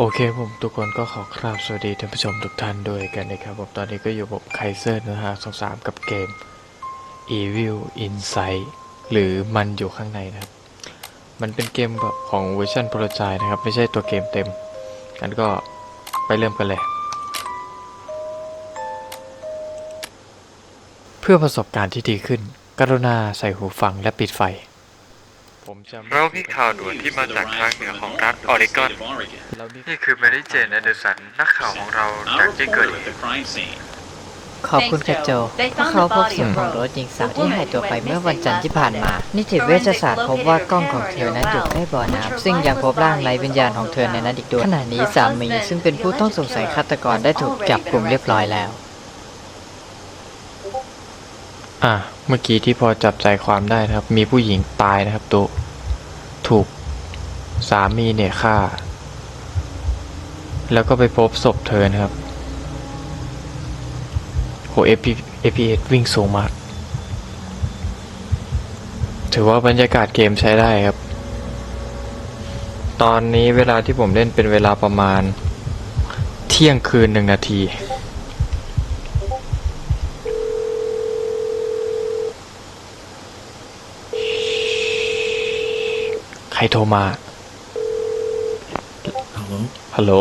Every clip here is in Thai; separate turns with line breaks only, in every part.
โอเคผมทุกคนก็ขอคราบสวัสดีท่านผู้ชมทุกท่านด้วยกันนะครับผมตอนนี้ก็อยู่ผมไคเซอร์นะฮะสองสามกับเกม Evil Insight หรือมันอยู่ข้างในนะครับ มันเป็นเกมแบบของเวอร์ชันโปรโตไทป์นะครับ ไม่ใช่ตัวเกมเต็มงั้นก็ไปเริ่มกันเลย เพื่อประสบการณ์ที่ดีขึ้น กรุณาใส่หูฟังและปิดไฟ ผมจะ
เรามีข่าวด่วนที่มาจากทางเหนือของรัฐออริกอน
เรานี่
นี่คือแมรี่เจนแอนเดอร์สันนักข่าวของเราจากที่เกิดเหตุ
ขอบคุณค่ะโจพวกเขาพบศพของรถหญิงสาวที่หายตัวไปเมื่อวันจันทร์ที่ผ่านมา นิติเวชศาสตร์พบว่ากล้องของเธอนั้นอยู่ใกล้บ่อน้ำซึ่งยังพบร่างไร้วิญญาณของเธอในนั้นอีกด้วยขณะนี้สามีซึ่งเป็นผู้ต้องสงสัยฆาตกรได้ถูกจับกลุ่มเรียบร้อยแล้ว
อะ เมื่อกี้ที่พอจับใจความได้นะครับ มีผู้หญิงตายนะครับตุ ถูกสามีเนี่ยฆ่า แล้วก็ไปพบศพเธอนะครับ โหเอพีเอพีเอวิ่งสูงมาก ถือว่าบรรยากาศเกมใช้ได้ครับ ตอนนี้เวลาที่ผมเล่นเป็นเวลาประมาณ เที่ยงคืนหนึ่งนาที รโทรมา
Hello?
ฮัลโหล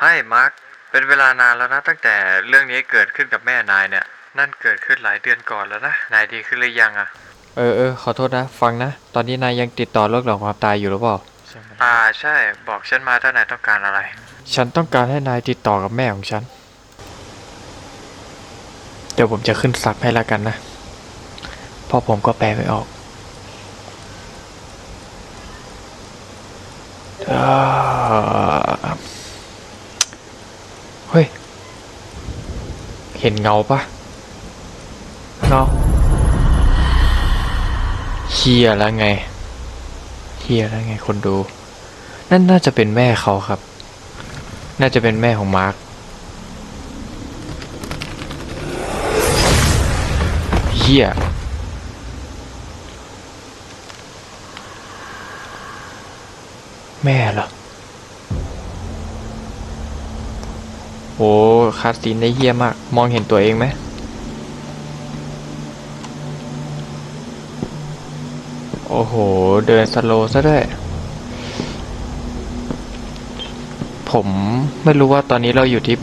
ให้มาร์ค เป็นเวลานานแล้วนะ ตั้งแต่เรื่องนี้เกิดขึ้นกับแม่นายเนี่ย นั่นเกิดขึ้นหลายเดือนก่อนแล้วนะ นายดีขึ้นหรือยังอะ
เออเออขอโทษนะ ฟังนะ ตอนนี้นายยังติดต่อโรคหลอกความตายอยู่หรือเปล่า
อ่าใช่ บอกฉันมาถ้านายต้องการอะไร
ฉันต้องการให้นายติดต่อกับแม่ของฉัน เดี๋ยวผมจะขึ้นซับให้แล้วกันนะเพราะผมก็แปลไม่ออกอ่า เฮ้ย เห็นเงาปะเงาเฮียแล้วไงเฮียแล้วไงคนดู นั่นน่าจะเป็นแม่เขาครับ น่าจะเป็นแม่ของมาร์คเฮีย แม่เหรอโอ้คาสตินได้เฮียมาก มองเห็นตัวเองไหมโอ้โห เดินสโลว์ซะด้วย ผมไม่รู้ว่าตอนนี้เราอยู่ที่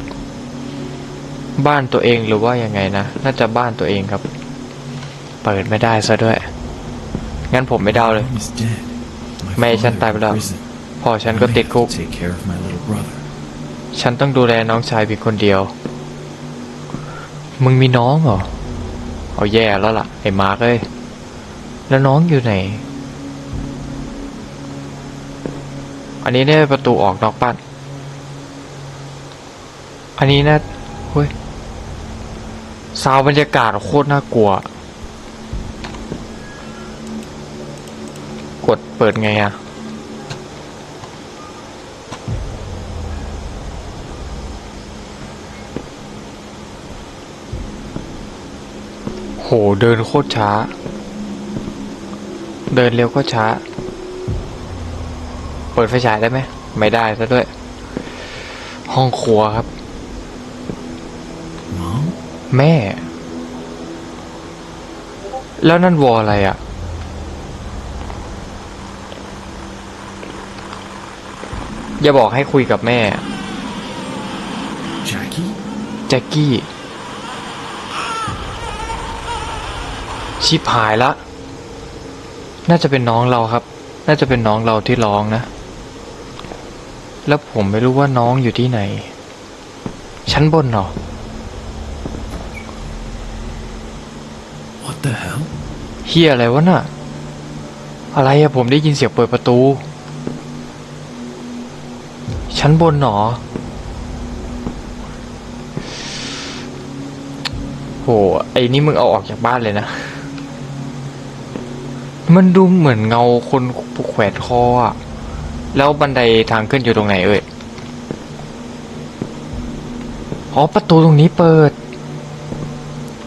บ้านตัวเองหรือว่ายังไงนะ น่าจะบ้านตัวเองครับ เปิดไม่ได้ซะด้วย งั้นผมไม่เดาเลย
Mom is dead. My
แม่ฉัน
father
ตายไปแล้ว
in prison.
พ่ อฉันก็
I
ติด
have
คุก
to take care of my little brother.
ฉันต้องดูแลน้องชายเพียงคนเดียว มึงมีน้องเหรอ เอาแย่แล้วล่ะ ไอ้มาร์กเอ้ย แล้วน้องอยู่ไหน อันนี้ได้ประตูออกนอกบ้าน อันนี้นะเฮ้ยซาวด์บรรยากาศโคตรน่ากลัว กดเปิดไงอะ โห เดินโคตรช้า เดินเร็วก็ช้า เปิดไฟฉายได้ไหม ไม่ได้ซะด้วย ห้องครัวครับ
Mom?
แม่ แล้วนั่นวออะไรอะ่ะ อย่าบอกให้คุยกับแม่
Jackie?
แจ็คกี้ ชิบหายละ น่าจะเป็นน้องเราครับ น่าจะเป็นน้องเราที่ร้องนะ แล้วผมไม่รู้ว่าน้องอยู่ที่ไหน ชั้นบนเหรอ
What the hell?
เฮียอะไรวะน่ะ อะไรอะผมได้ยินเสียงเปิดประตู ชั้นบนหนอโหไอ้นี่มึงเอาออกจากบ้านเลยนะ มันดูเหมือนเงาคนผูกแขวนคออะแล้วบันไดทางขึ้นอยู่ตรงไหนเอ่ย อ๋อประตูตรงนี้เปิด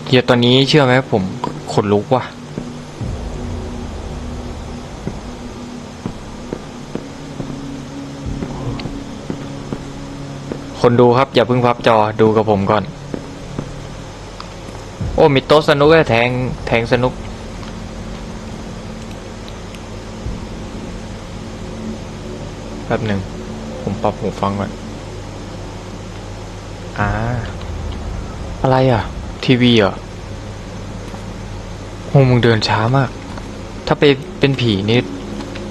เฮียวตอนนี้เชื่อไหมผมขนลุกว่ะ คนดูครับ อย่าเพิ่งพับจอดูกับผมก่อน โอ้มีโต๊ะสนุกแทงแทงสนุก ป๊บหนึ่ง ผมปรับหูฟังก่อนอ่า อะไรอะ ทีวีเหรอโหมึงเดินช้ามาก ถ้าไปเป็นผีนี่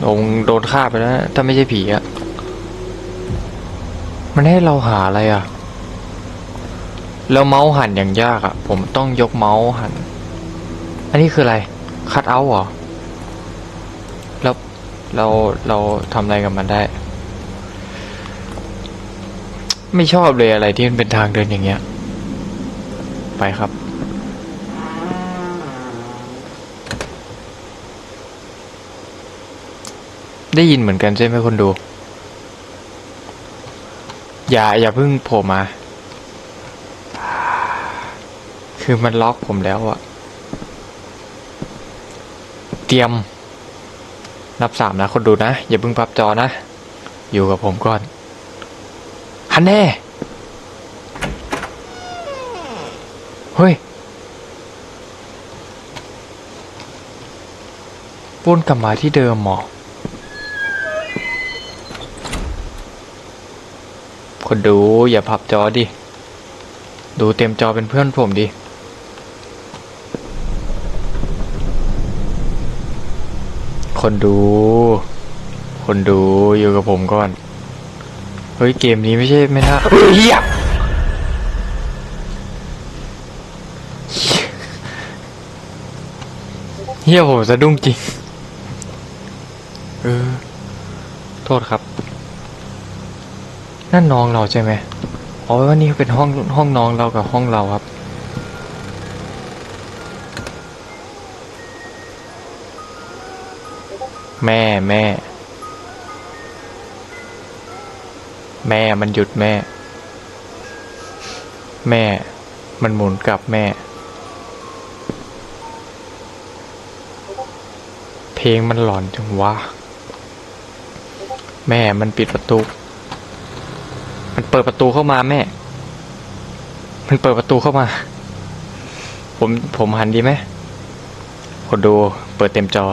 โงโดนฆ่าไปแล้วนะถ้าไม่ใช่ผีอะมันให้เราหาอะไรอะแล้วเมาส์หันอย่างยากอะผมต้องยกเมาส์หัน อันนี้คืออะไร คัดเอาท์เหรอ แล้วเราเราทำอะไรกับมันได้ ไม่ชอบเลยอะไรที่มันเป็นทางเดินอย่างเงี้ย ไปครับ ได้ยินเหมือนกันใช่ไหมคนดู อย่าอย่าเพิ่งโผล่มา คือมันล็อกผมแล้วอะเตรียม นับสามนะคนดูนะ อย่าเพิ่งปรับจอนะ อยู่กับผมก่อนันแน่ เฮ้ยวนกลับมาที่เดิมหมอ คนดูอย่าพับจอดิ ดูเต็มจอเป็นเพื่อนผมดิ คนดู คนดูอยู่กับผมก่อน เฮ้ยเกมนี้ไม่ใช่ไม่น่าเฮ้ยเฮียเฮียผมสะดุ้งจริง เออ โทษครับ นั่นน้องเราใช่ไหมอ๋อว่านี่เป็นห้องห้องน้องเรากับห้องเราครับแม่แม่ แม่มันหยุดแม่ แม่ มันหมุนกลับแม่ เพลงมันหลอนจังวะ แม่มันปิดประตู มันเปิดประตูเข้ามาแม่ มันเปิดประตูเข้ามา ผมผมหันดีไหมคนดูเปิดเต็มจอ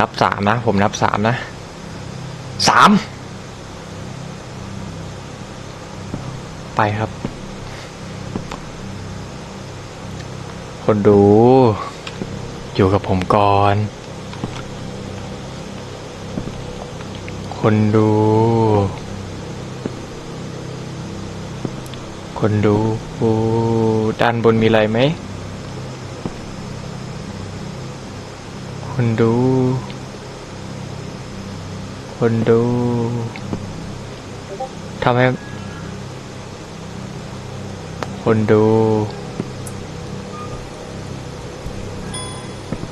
นับสามนะ ผมนับสามนะสาม ไปครับ คนดู อยู่กับผมก่อน คนดู คนดูด้านบนมีอะไรไหม คนดู คนดูทำให้ คนดู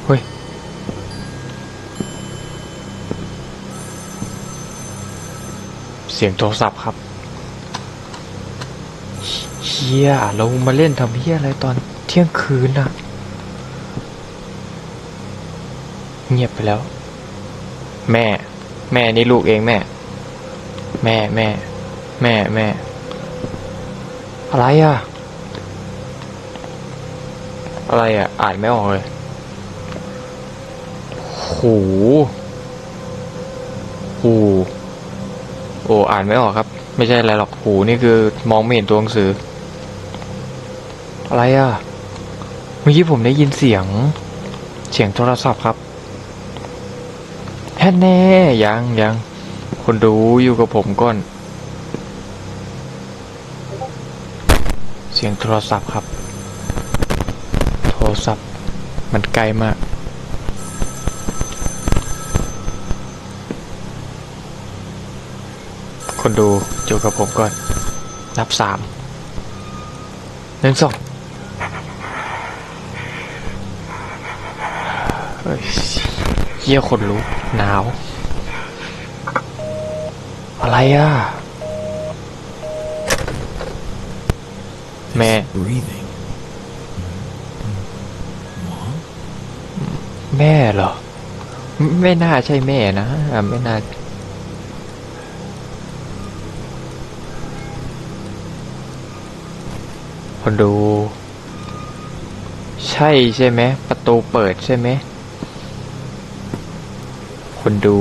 เฮ้ยเสียงโทรศัพท์ครับเฮียเรามาเล่นทำเฮียอะไรตอนเที่ยงคืนน่ะ เงียบไปแล้ว แม่ แม่นี่ลูกเองแม่ แม่แม่ แม่แม่อะไรอะ อะไรอะ อ่านไม่ออกเลยหูหูโอ้อ่านไม่ออกครับ ไม่ใช่อะไรหรอกหูนี่คือมองไม่เห็นตัวหนังสือ อะไรอะ เมื่อกี้ผมได้ยินเสียง เสียงโทรศัพท์ครับแฮ่แน่ยังยังคนดูอยู่กับผมก่อน เสียงโทรศัพท์ครับ ศัพท์ มันไกลมากคนดูอยู่กับผมก่อน นับสามหนึ่งสองเยี่ยคนลุกหนาว อะไรอะ แม่ แม่เหรอ ไม่น่าใช่แม่นะ ไม่น่า คนดู ใช่ใช่ไหม ประตูเปิดใช่ไหม คนดู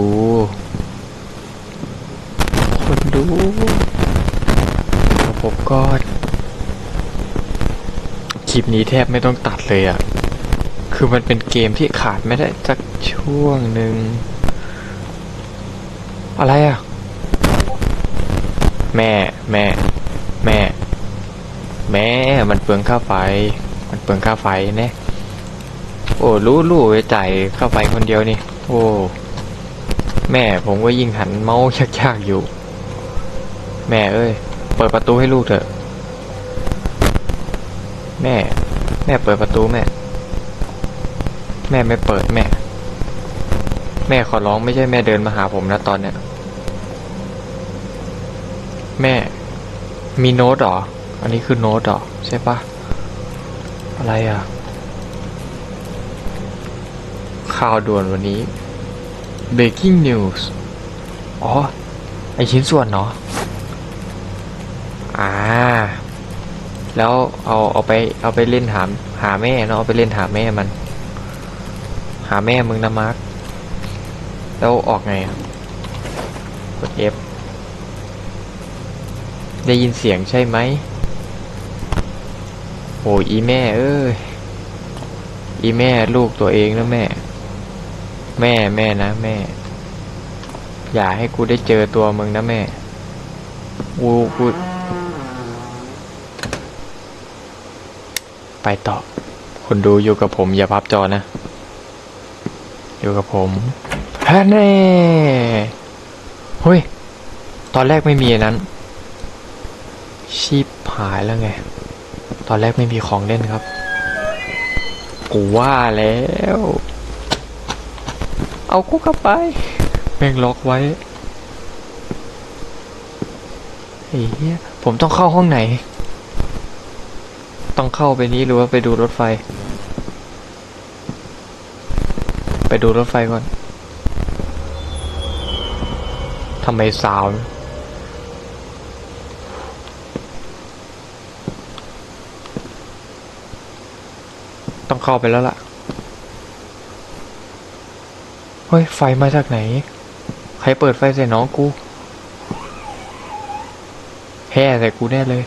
คนดูแล้วผมก็คลิปนี้แทบไม่ต้องตัดเลยอะ่ะ คือมันเป็นเกมที่ขาดไม่ได้สักช่วงหนึ่ง อะไรอะ แม่ แม่ แม่ แม่ มันเปลืองค่าไฟ มันเปลืองค่าไฟเนี่โอ้รู้รู้ไว้จ่ายค่าไฟคนเดียวนี่ โอ้ แม่ผมก็ยิ่งหันเมาส์ยากๆอยู่ แม่เอ้ย เปิดประตูให้ลูกเถอะ แม่ แม่เปิดประตูแม่ แม่ไม่เปิดแม่ แม่ขอร้องไม่ใช่แม่เดินมาหาผมนะตอนเนี้ย แม่ มีโน้ตเหรอ อันนี้คือโน้ตเหรอ ใช่ปะอะไรอะ ข่าวด่วนวันนี้ breaking news อ๋อ ไอชิ้นส่วนเนาะอ่า แล้วเอาเอาไปเอาไปเล่นหาหาแม่เนาะเอาไปเล่นหาแม่มันาแม่มึงนะมาร์คแล้วออกไงอะกด F ได้ยินเสียงใช่ไหมโอ้ยอีแม่เอ้ยอีแม่ลูกตัวเองนะแม่ แม่แม่นะแม่ อย่าให้กูได้เจอตัวมึงนะแม่กูกูไปต่อ คนดูอยู่กับผมอย่าพับจอนะ อยู่กับผมฮะแน่เฮ้ย ตอนแรกไม่มีนนั้น ชีพหายแล้วไง ตอนแรกไม่มีของเล่นครับ กูว่าแล้ว เอากูเข้าไป แม่งล็อกไว้เฮ้ยผมต้องเข้าห้องไหน ต้องเข้าไปนี้หรือว่าไปดูรถไฟ ไปดูรถไฟก่อนทำไมสาวต้องเข้าไปแล้วล่ะ เฮ้ย ไฟมาจากไหน ใครเปิดไฟใส่น้องกู แห่ใส่กูแน่เลย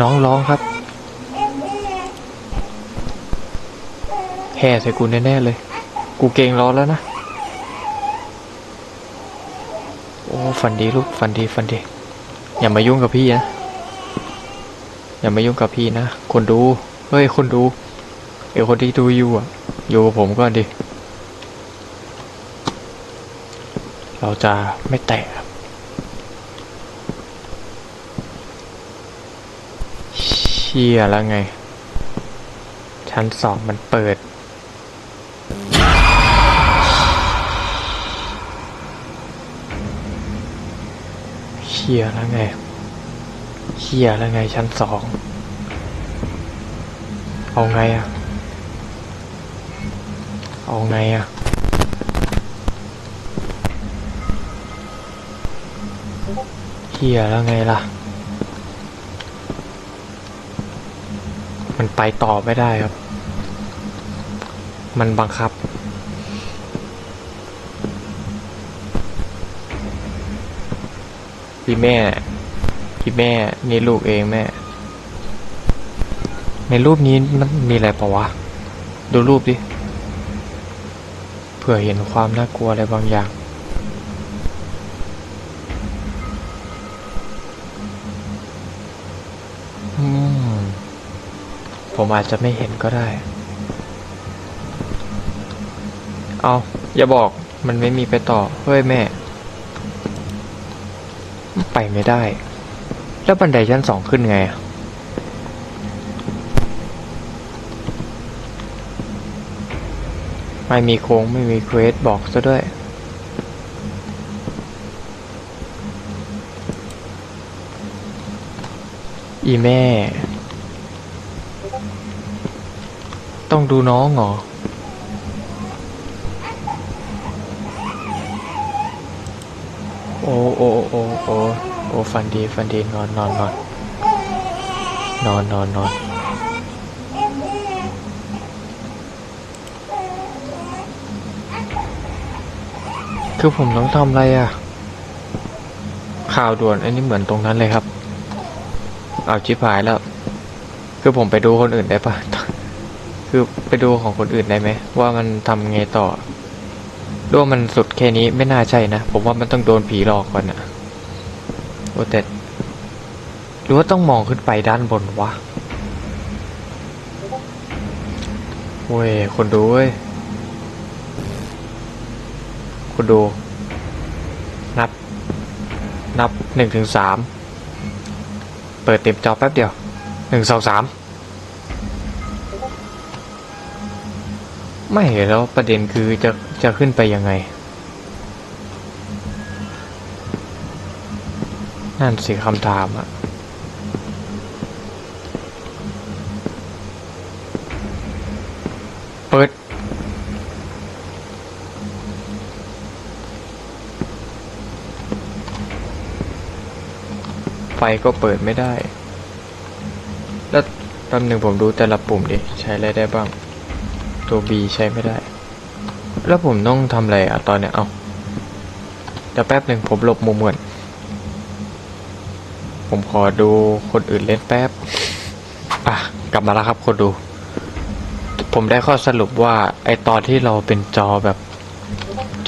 น้องร้องครับ แห่ใส่กูแน่ๆเลย กูเกงร้อนแล้วนะ โอ้ฝันดีลูกฝันดีฝันดี อย่ามายุ่งกับพี่นะ อย่ามายุ่งกับพี่นะ คนดู เฮ้ย คนดูเออคนที่ดูอยู่อะ อยู่กับผมก่อนดิ เราจะไม่แตะเชี่ยแล้วไง ชั้นสองมันเปิด เชี่ยแล้วไงเชี่ยแล้วไงชั้นสอง เอาไงอะเอาไงอะเฮียแล้วไงล่ะ มันไปต่อไม่ได้ครับ มันบังคับ พี่แม่พี่แม่นี่ลูกเองแม่ ในรูปนี้มันมีอะไรปะวะ ดูรูปดิเผื่อเห็นความน่ากลัวอะไรบางอย่างผมอาจจะไม่เห็นก็ได้ เอา อย่าบอก มันไม่มีไปต่อ เฮ้ยแม่ ไปไม่ได้ แล้วบันไดชั้นสองขึ้นไงอะไม่มีโค้งไม่มีเควสบอกซะด้วย อีแม่ ต้องดูน้องเหรอ อ้โอ้โอ้โอ้โอ้ฟันดีฟันดีนอนนอนนอนนอนนอนนอนคือผมต้องทำอะไรอะ ข่าวด่วนอันนี้เหมือนตรงนั้นเลยครับ เอาชิบหายแล้ว คือผมไปดูคนอื่นได้ปะคือไปดูของคนอื่นได้ไหม ว่ามันทำไงต่อ หรือว่ามันสุดแค่นี้ไม่น่าใช่นะ ผมว่ามันต้องโดนผีหลอกก่อนอะโอ้แต่หรือว่าต้องมองขึ้นไปด้านบนวะเว้ยคนดูเว้ยคนดู นับ นับหนึ่งถึงสามเปิดเต็มจอแป๊บเดียวหนึ่งสองสาม ไม่แล้วประเด็นคือจะจะขึ้นไปยังไง นั่นสิคำถามอะเปิด ไฟก็เปิดไม่ได้ แล้วแป๊บหนึ่งผมดูแต่ละปุ่มดิ ใช้อะไรได้บ้าง ตัว B ใช้ไม่ได้ แล้วผมต้องทำอะไรอะตอนเนี้ย เอาเดี๋ยวแป๊บหนึ่งผมหลบมุมก่อนผมขอดูคนอื่นเล่นแป๊บ อะ กลับมาแล้วครับคนดู ผมได้ข้อสรุปว่า ไอตอนที่เราเป็นจอแบบ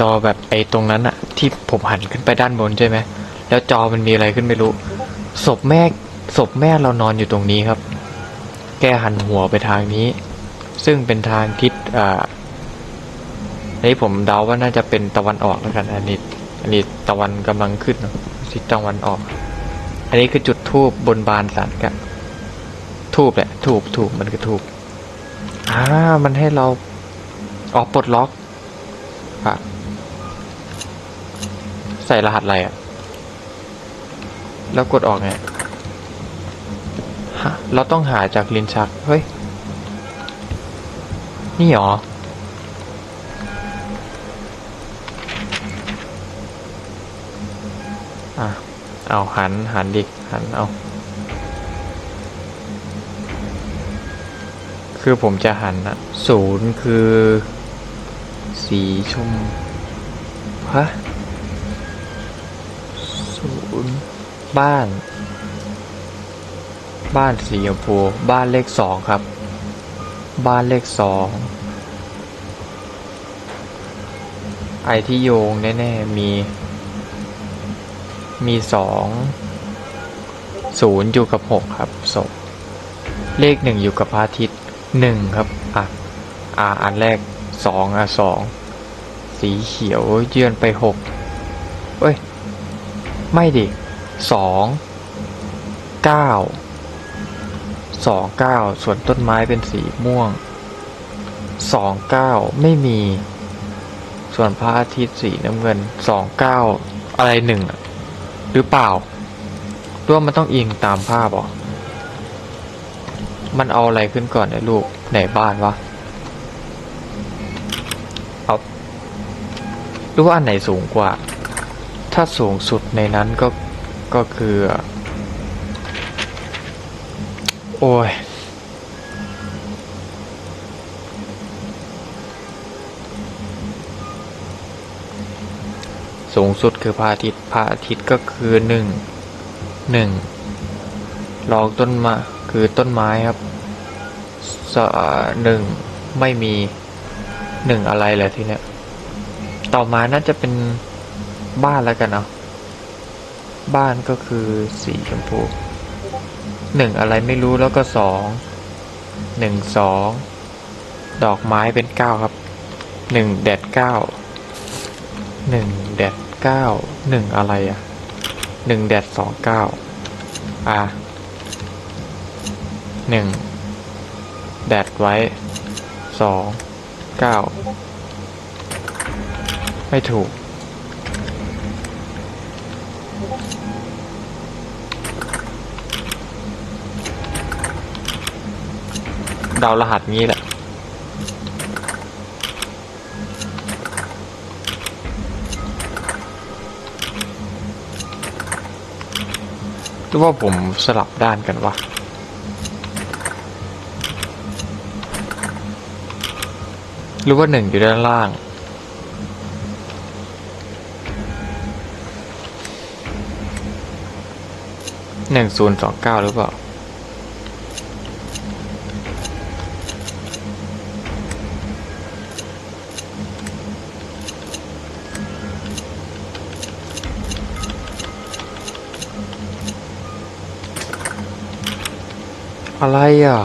จอแบบไอตรงนั้นอะที่ผมหันขึ้นไปด้านบนใช่ไหม แล้วจอมันมีอะไรขึ้นไม่รู้ ศพแม่ศพแม่เรานอนอยู่ตรงนี้ครับ แกหันหัวไปทางนี้ ซึ่งเป็นทางทิศอ่าอันนี้ผมเดาว่าน่าจะเป็นตะวันออกแล้วกัน อันนี้ อันนี้ตะวันกำลังขึ้นทิศตะวันออก อันนี้คือจุดทูบบนบานสารกันทูบแหละทูบทูบมันคือทูบอ่ามันให้เราออกปลดล็อกอะใส่รหัสอะไรอะแล้วกดออกไงเราต้องหาจากลิ้นชัก เฮ้ย นี่หรอ อะ เอาหันหันดิหันเอา คือผมจะหันอะศูนย์คือ สีชมฮะศูนย์บ้าน บ้านสีชมพูบ้านเลขสองครับ บ้านเลขสองไอที่โยงแน่ๆมี มีสองศูนย์อยู่กับหกครับศพเลขหนึ่งอยู่กับพระอาทิตย์หนึ่งครับอะอ่าอันแรกสองอะสองสีเขียวเยือนไปหกเอ้ย ไม่ดิสองเก้า สองเก้าส่วนต้นไม้เป็นสีม่วงสองเก้าไม่มี ส่วนพระอาทิตย์สีน้ำเงินสองเก้าอะไรหนึ่งหรือเปล่าหรือว่ามันต้องอิงตามภาพหรอมันเอาอะไรขึ้นก่อนเนี่ยลูกไหนบ้านวะเอาหรือว่าอันไหนสูงกว่า ถ้าสูงสุดในนั้นก็ก็คือ โอ้ย สูงสุดคือพระอาทิตย์พระอาทิตย์ก็คือหนึ่งหนึ่งรองต้นมาคือต้นไม้ครับสหนึ่งไม่มีหนึ่งอะไรเลยทีเนี้ยต่อมาน่าจะเป็นบ้านแล้วกันเนาะบ้านก็คือสีชมพู หนึ่งอะไรไม่รู้แล้วก็สองหนึ่งสองดอกไม้เป็นเก้าครับหนึ่งแดดเก้าหนึ่งแดดเก้าหนึ่งอะไรอะหนึ่งแดดสองเก้าอะหนึ่งแดดไว้สองเก้าไม่ถูก เดารหัสงี้แหละ หรือว่าผมสลับด้านกันวะหรือว่าหนึ่งอยู่ด้านล่าง หนึ่งศูนย์สองเก้าหรือเปล่า อะไรอะ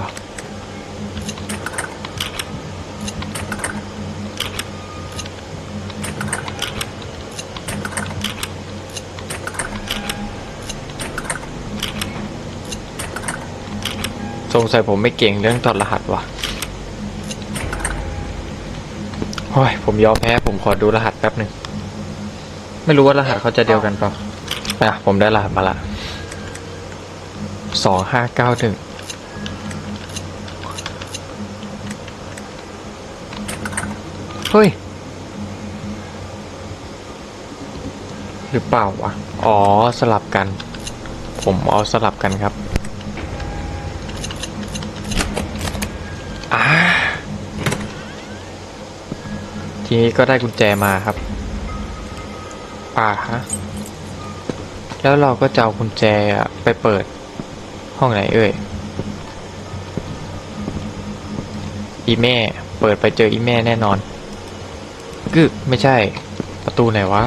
สงสัยผมไม่เก่งเรื่องถอดรหัสว่ะโอ้ยผมยอมแพ้ ผมขอดูรหัสแป๊บหนึ่ง ไม่รู้ว่ารหัสเขาจะเดียวกันเปล่าอะผมได้รหัสมาละสองห้าเก้าหนึ่ง เฮ้ย หรือเปล่าวะอ๋อสลับกัน ผมเอาสลับกันครับทีนี้ก็ได้กุญแจมาครับอ่าฮะแล้วเราก็จะเอากุญแจไปเปิดห้องไหนเอ่ยอีแม่ เปิดไปเจออีแม่แน่นอนกึกไม่ใช่ ประตูไหนวะ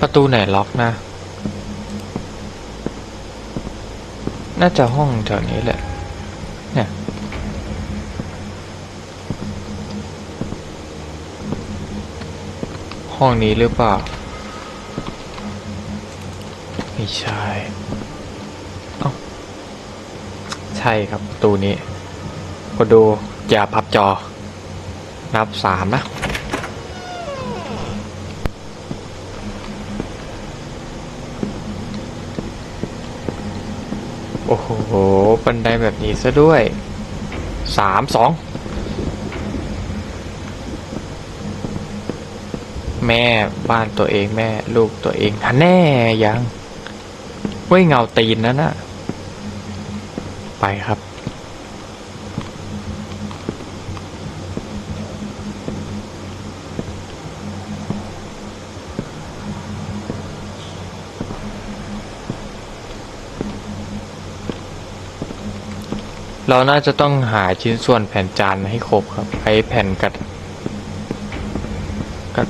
ประตูไหนล็อกนะ น่าจะห้องแถวนี้แหละ เนี่ย ห้องนี้หรือเปล่า ไม่ใช่เอ้าใช่ครับประตูนี้ก็ดูอย่าพับจอ นับสามนะ โอ้โหบันไดแบบนี้ซะด้วยสามสองแม่บ้านตัวเองแม่ ลูกตัวเองฮันแน่ยังเว้ยเงาตีนนั่นน่ะ ไปครับ เราน่าจะต้องหาชิ้นส่วนแผ่นจานให้ครบครับไอแผ่นกัดกัด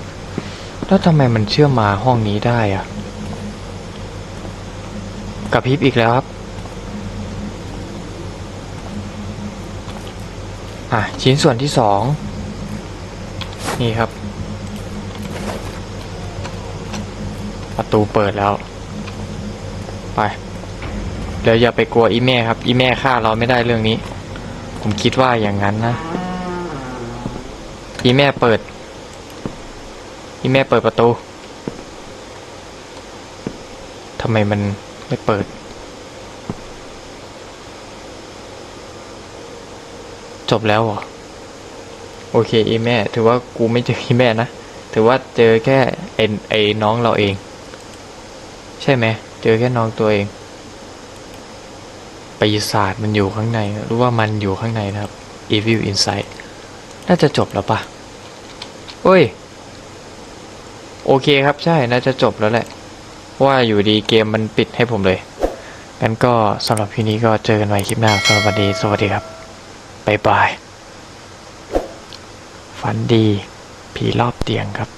แล้วทำไมมันเชื่อมมาห้องนี้ได้อะกับพิบอีกแล้วครับ อะ ชิ้นส่วนที่สองนี่ครับ ประตูเปิดแล้ว ไป เดี๋ยวอย่าไปกลัวอีแม่ครับ อีแม่ฆ่าเราไม่ได้เรื่องนี้ ผมคิดว่าอย่างนั้นนะ อีแม่เปิด อีแม่เปิดประตูทำไมมันไม่เปิด จบแล้วเหรอ โอเคอีแม่ ถือว่ากูไม่เจออีแม่นะ ถือว่าเจอแค่ไอ้ไอ้น้องเราเอง ใช่ไหม เจอแค่น้องตัวเอง ปีศาจมันอยู่ข้างในรู้ว่ามันอยู่ข้างในนะครับ Evil Inside น่าจะจบแล้วปะเฮ้ย โอเคครับใช่น่าจะจบแล้วแหละ ว่าอยู่ดีเกมมันปิดให้ผมเลยงั้นก็สำหรับพี่นี้ก็เจอกันใหม่คลิปหน้าสำหรับวันนี้สวัสดีครับบ๊ายบายฝันดี ผีรอบเตียงครับ